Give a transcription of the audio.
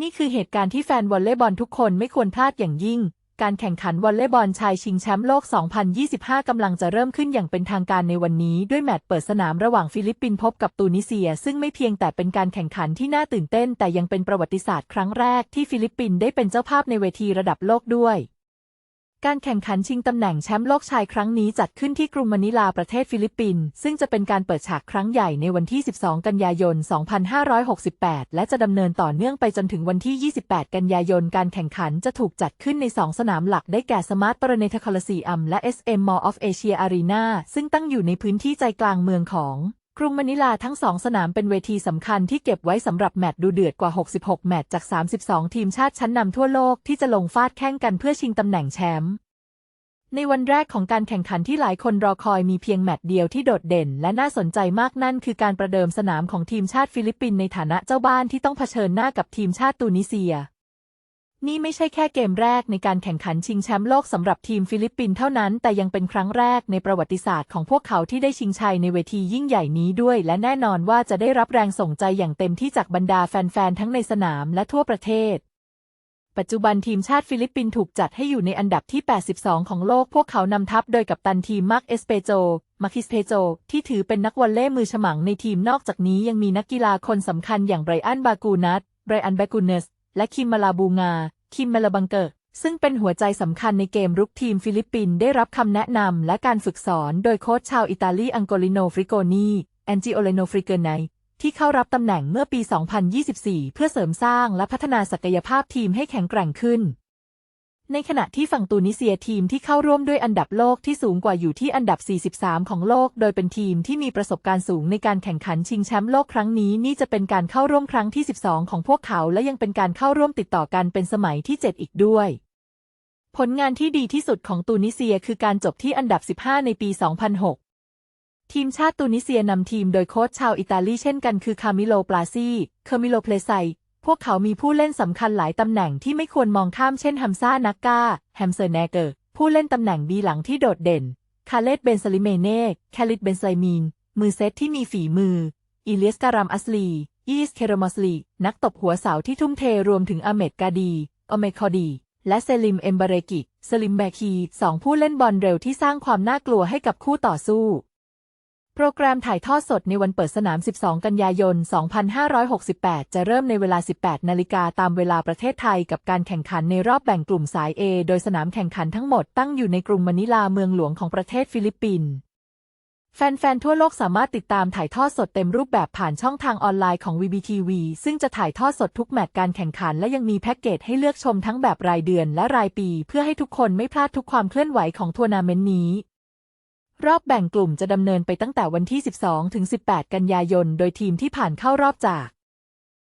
นี่คือเหตุการณ์ที่แฟนวอลเลย์บอลทุกคนไม่ควรพลาดอย่างยิ่ง การแข่งขันวอลเลย์บอลชายชิงแชมป์โลก 2025 กำลังจะเริ่มขึ้นอย่างเป็นทางการในวันนี้ ด้วยแมตช์เปิดสนามระหว่างฟิลิปปินส์พบกับตูนิเซีย ซึ่งไม่เพียงแต่เป็นการแข่งขันที่น่าตื่นเต้น แต่ยังเป็นประวัติศาสตร์ครั้งแรกที่ฟิลิปปินส์ได้เป็นเจ้าภาพในเวทีระดับโลกด้วย การแข่งขันชิงตำแหน่งแชมป์โลกชายครั้งนี้จัดขึ้นที่กรุงมะนิลาประเทศฟิลิปปินส์ซึ่งจะเป็นการเปิดฉากครั้งใหญ่ในวันที่ 12 กันยายน 2568 และจะดำเนินต่อเนื่องไปจนถึงวันที่ 28 กันยายน การแข่งขันจะถูกจัดขึ้นใน 2 สนามหลักได้แก่สมาร์ทปรเนทคลสีอัมและ SM Mall of Asia Arena ซึ่งตั้งอยู่ในพื้นที่ใจกลางเมืองของ รุงมะนิลาทั้งสองสนามเป็นเวทีสำคัญที่เก็บไว้สำหรับแมตช์ดูเดือดกว่า 66 แมตช์จาก 32 ทีมชาติชั้นนำทั่วโลกที่จะลงฟาดแข่งกันเพื่อชิงตำแหน่งแชมป์ในวันแรกของการแข่งขันที่หลายคนรอคอยมีเพียงแมตช์เดียวที่โดดเด่น และน่าสนใจมากนั่นคือการประเดิมสนามของทีมชาติฟิลิปปินส์ในฐานะเจ้าบ้านที่ต้องเผชิญหน้ากับทีมชาติตูนิเซีย นี่ไม่ใช่แค่เกมแรกในการแข่งขันชิงแชมป์โลกสำหรับทีมฟิลิปปินส์เท่านั้น แต่ยังเป็นครั้งแรกในประวัติศาสตร์ของพวกเขาที่ได้ชิงชัยในเวทียิ่งใหญ่นี้ด้วย และแน่นอนว่าจะได้รับแรงส่งใจอย่างเต็มที่จากบรรดาแฟนๆ ทั้งในสนามและทั่วประเทศ ปัจจุบันทีมชาติฟิลิปปินส์ถูกจัดให้อยู่ในอันดับที่ 82 ของโลก พวกเขานำทัพโดยกัปตันทีมมาร์กเอสเปโจ มาคิสเพโจ ที่ถือเป็นนักวอลเลย์มือฉมังในทีมนอกจากนี้ยังมีนักกีฬาคนสำคัญอย่างไบรอันบากูนัสไบรอันแบกูเนสและคิมมาลาบูงา คิมเมลาบังเกอร์ซึ่งเป็นหัวใจสำคัญในเกมรุกทีมฟิลิปปินส์ได้รับคำแนะนำและการฝึกสอนโดยโค้ชชาวอิตาลีอังโกลิโนฟริโกนีแอนจิโอเลโนฟริเกไนที่เข้ารับตำแหน่งเมื่อปี 2024 เพื่อเสริมสร้างและพัฒนาศักยภาพทีมให้แข็งแกร่งขึ้น ในขณะที่ฝั่งตูนิเซียทีมที่เข้าร่วมด้วยอันดับโลกที่สูงกว่าอยู่ที่อันดับ 43 ของโลก โดยเป็นทีมที่มีประสบการณ์สูงในการแข่งขันชิงแชมป์โลกครั้งนี้นี่จะเป็นการเข้าร่วมครั้งที่ 12 ของพวกเขาและยังเป็นการเข้าร่วมติดต่อกันเป็นสมัยที่ 7 อีกด้วย ผลงานที่ดีที่สุดของตูนิเซียคือการจบที่อันดับ 15 ในปี 2006ทีมชาติตูนิเซียนำทีมโดยโค้ชชาวอิตาลีเช่นกันคือคามิโล ปลาซีเคอร์มิโล เพลไซ พวกเขามีผู้เล่นสำคัญหลายตำแหน่งที่ไม่ควรมองข้ามเช่นฮัมซ่านักกาแฮมเซอร์แนเกอร์ ผู้เล่นตำแหน่งบีหลังที่โดดเด่น คาเลตเบนซลิเมเน่แคลิตเบนไซมีน มือเซตที่มีฝีมือ อิเลียสการัมอัสลียีสเคโรมอสลี นักตบหัวเสาที่ทุ่มเทรวมถึงอเมดกาดี อเมคอดี และเซลิมเอมบาเรกิสลิมแบคีสองผู้เล่นบอลเร็วที่สร้างความน่ากลัวให้กับคู่ต่อสู้ โปรแกรมถ่ายทอดสดในวันเปิดสนาม 12 กันยายน 2568 จะเริ่มในเวลา 18 นาฬิกาตามเวลาประเทศไทยกับการแข่งขันในรอบแบ่งกลุ่มสาย A โดยสนามแข่งขันทั้งหมดตั้งอยู่ในกรุงมะนิลาเมืองหลวงของประเทศฟิลิปปินส์ แฟน ๆ ทั่วโลกสามารถติดตามถ่ายทอดสดเต็มรูปแบบผ่านช่องทางออนไลน์ของ VBTV ซึ่งจะถ่ายทอดสดทุกแมตช์การแข่งขันและยังมีแพ็กเกจให้เลือกชมทั้งแบบรายเดือนและรายปี เพื่อให้ทุกคนไม่พลาดทุกความเคลื่อนไหวของทัวร์นาเมนต์นี้ รอบแบ่งกลุ่มจะดำเนินไปตั้งแต่วันที่ 12 ถึง 18 กันยายน โดยทีมที่ผ่านเข้ารอบจาก